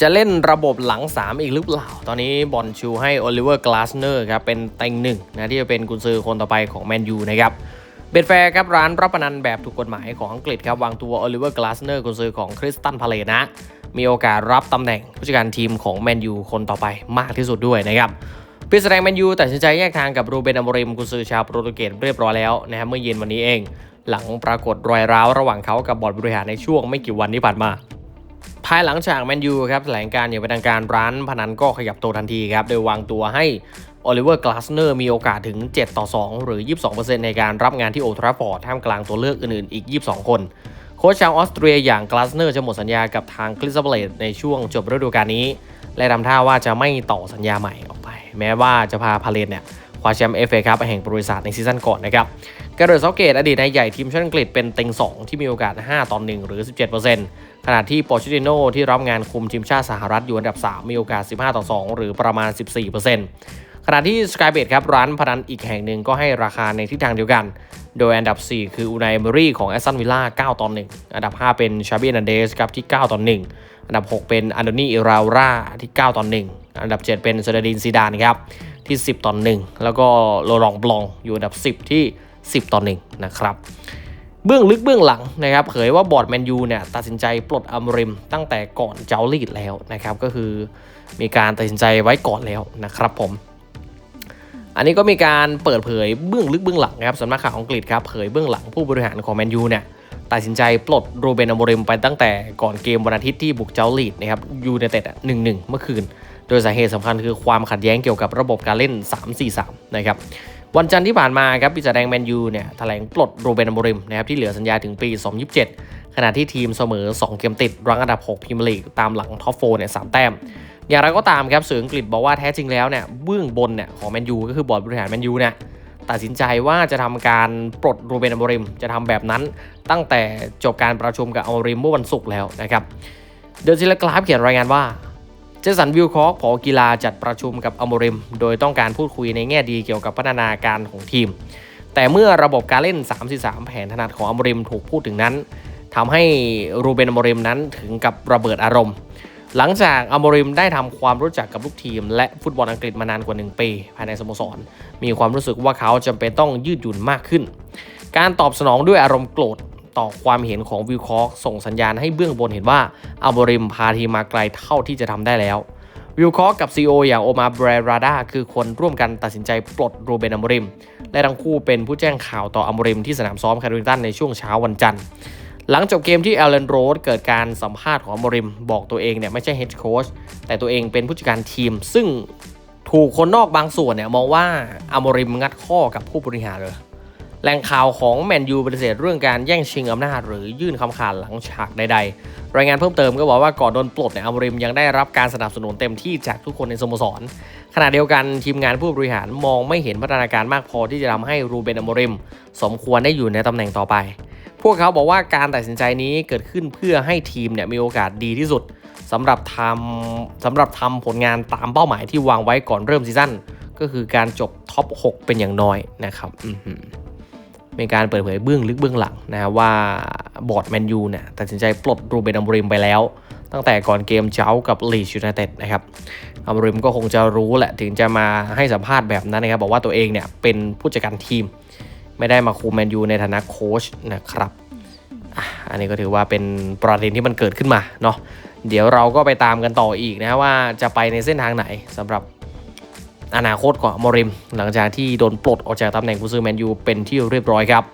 จะเล่นระบบหลัง 3 อีกหรือเปล่า ตอนนี้บอลชูให้โอลิเวอร์กลาสเนอร์ครับเป็นเต็งหนึ่งนะที่จะเป็นกุนซือคนต่อไปของแมนยูนะครับเบดแฟร์ครับร้านรับประนันแบบถูกกฎหมายของอังกฤษครับวางตัวโอลิเวอร์กลาสเนอร์กุนซือของคริสตันพาเลนะ มีโอกาสรับตำแหน่งผู้จัดการทีมของแมนยูคนต่อไปมากที่สุดด้วยนะครับพิสแดงแมนยูตัดสินใจแยกทางกับรูเบนอมริมกุนซือชาวโปรตุเกสเรียบร้อยแล้วนะครับเมื่อเย็นวันนี้เอง หลังปรากฏรอยร้าวระหว่างเขากับบอร์ดบริหารในช่วงไม่กี่วันที่ผ่านมา ภายหลังจากแมนยูครับแถลงการอย่างเป็นทางการร้านพนันก็ขยับตัวทันทีครับ โดยวางตัวให้โอลิเวอร์กลาสเนอร์มีโอกาสถึง 7 ต่อ 2 หรือ 22%ในการรับงานที่โอทราฟอร์ดท่ามกลางตัวเลือกอื่นๆ อีก 22 คน โค้ชชาวออสเตรียอย่างกลาสเนอร์จะหมดสัญญากับทางคริสตัลเลตในช่วงจบฤดูกาลนี้ และทำท่าว่าจะไม่ต่อสัญญาใหม่ออกไป แม้ว่าจะพาพาเลตเนี่ย คว้าแชมป์เอฟเอครับแห่งบริษัทในซีซั่นก่อนนะครับกระโดดเซาเกตอดีตนายใหญ่ทีมชาติอังกฤษเป็นเต็ง 2 ที่มีโอกาส 5 ต่อ 1 หรือ 17%ขณะที่ปอร์ชิติโนที่รับงานคุมทีมชาติสหรัฐอยู่อันดับ 3 มีโอกาส 15 ต่อ 2 หรือประมาณ 14%ขณะที่ Skybet ครับร้านพนันอีกแห่งหนึ่งก็ให้ราคาในทิศทางเดียวกัน โดยอันดับ 4 คืออูนายเมอรี่ของแอสตันวิลล่า9ต่อ1อันดับ 5 เป็นชาบีนันเดสครับที่9ต่อ1อันดับ 6 เป็นอันโดนีอิราร่าที่9ต่อ1อันดับ 7 เป็นเซเดดินซีดานครับ ที่ 10 ต่อ 1 แล้วก็โลรองบลองอยู่อันดับ 10 ที่ 10 ต่อ 1 นะครับ เบื้องลึกเบื้องหลังนะครับเผยว่าบอร์ดแมนยูเนี่ยตัดสินใจปลดอัมริมตั้งแต่ก่อนเจ้าลีดแล้วนะครับ ก็คือมีการตัดสินใจไว้ก่อนแล้วนะครับผมอันนี้ก็มีการเปิดเผยเบื้องลึกเบื้องหลังนะครับสำนักข่าวอังกฤษครับเผยเบื้องหลังผู้บริหารของแมนยูเนี่ย ตัดสินใจปลดโรเบนอโมริมไปตั้งแต่ก่อนเกมวันอาทิตย์ที่บุกเจ้าลีดนะครับยูในเต็ดหนึ่งหนึ่งเมื่อคืน โดยสาเหตุสำคัญคือความขัดแย้งเกี่ยวกับระบบการเล่น 3-4-3 นะครับวันจันทร์ที่ผ่านมาครับปีศาจแดงแมนยูเนี่ยแถลงปลดโรเบนอโมริมนะครับที่เหลือสัญญาถึงปี 2027 ขณะที่ทีมเสมอ 2 เกมติด รังอันดับ 6พรีเมียร์ลีกตามหลังท็อปโฟเนี่ยสแต้ม อย่างไรก็ตามครับสื่ออังกฤษบอกว่าแท้จริงแล้วเนี่ยเบื้องบนเนี่ยของแมนยูก็คือบอร์ดบริหารแมนยูเนี่ย ตัดสินใจว่าจะทำการปลดโรเบนอโมริม จะทำแบบนั้นตั้งแต่จบการประชุมกับอโมริมเมื่อวันศุกร์แล้วนะครับเดอะซิลกราฟเขียนรายงานว่าเจสันวิลคอกผอกีฬาจัดประชุมกับอโมริม โดยต้องการพูดคุยในแง่ดีเกี่ยวกับพัฒนาการของทีม แต่เมื่อระบบการเล่น3-4-3แผนถนัดของอโมริมถูกพูดถึงนั้นทำให้รูเบนอโมริมนั้นถึงกับระเบิดอารมณ์ หลังจากอโมริมได้ทำความรู้จักกับลูกทีม และฟุตบอลอังกฤษมานานกว่า 1 ปี ภายในสโมสร มีความรู้สึกว่าเขาจำเป็นต้องยืดหยุ่นมากขึ้น การตอบสนองด้วยอารมณ์โกรธต่อความเห็นของวิลคอกส่งสัญญาณให้เบื้องบนเห็นว่าอัลโมริมพาทีมมาไกลเท่าที่จะทำได้แล้ววิลคอกกับ CEO อย่างโอมาเบรราดาคือคนร่วมกันตัดสินใจปลดโรเบนอัมโมริม และทั้งคู่เป็นผู้แจ้งข่าวต่ออัมโมริมที่สนามซ้อมแคริงตันในช่วงเช้าวันจันทร์ หลังจบเกมที่แอลเลนโรดเกิดการสัมภาษณ์ของมโมริม บอกตัวเองเนี่ยไม่ใช่เฮดโค้ชแต่ตัวเองเป็นผู้จัดการทีม ซึ่งถูกคนนอกบางส่วนเนี่ยมองว่าอัมโมริมงัดข้อกับผู้บริหารเลยแหล่งข่าวของแมนยูปฏิเสธเรื่องการแย่งชิงอำนาจหรือยื่นคำขาดหลังฉากใด ๆ รายงานเพิ่มเติมก็บอกว่าก่อนโดนปลดเนี่ยอัมริมยังได้รับการสนับสนุนเต็มที่จากทุกคนในสโมสร ขณะเดียวกันทีมงานผู้บริหารมองไม่เห็นพัฒนาการมากพอที่จะทำให้รูเบนอัมริม สมควรได้อยู่ในตำแหน่งต่อไป พวกเขาบอกว่าการตัดสินใจนี้เกิดขึ้นเพื่อให้ทีมเนี่ยมีโอกาสดีที่สุดสำหรับทำสำหรับทำผลงานตามเป้าหมายที่วางไว้ก่อนเริ่มซีซั่นก็คือการจบท็อป 6 เป็นอย่างน้อยนะครับมีการเปิดเผยเบื้องลึกเบื้องหลังนะว่าบอร์ดแมนยูเนี่ยตัดสินใจปลดรูเบนอัมบริมไปแล้ว ตั้งแต่ก่อนเกมเจ้ากับลีชยูไนเต็ดนะครับอัมบริมก็คงจะรู้แหละถึงจะมาให้สัมภาษณ์แบบนั้นนะครับ บอกว่าตัวเองเนี่ยเป็นผู้จัดการทีม ไม่ได้มาคุมแมนยูในฐานะโค้ชนะครับอะอันนี้ก็ถือว่าเป็นประเด็นที่มันเกิดขึ้นมาเนาะเดี๋ยวเราก็ไปตามกันต่ออีกนะว่าจะไปในเส้นทางไหนสำหรับอนาคตของมอริม หลังจากที่โดนปลดออกจากตำแหน่งกุญซือแมนยูเป็นที่เรียบร้อยครับ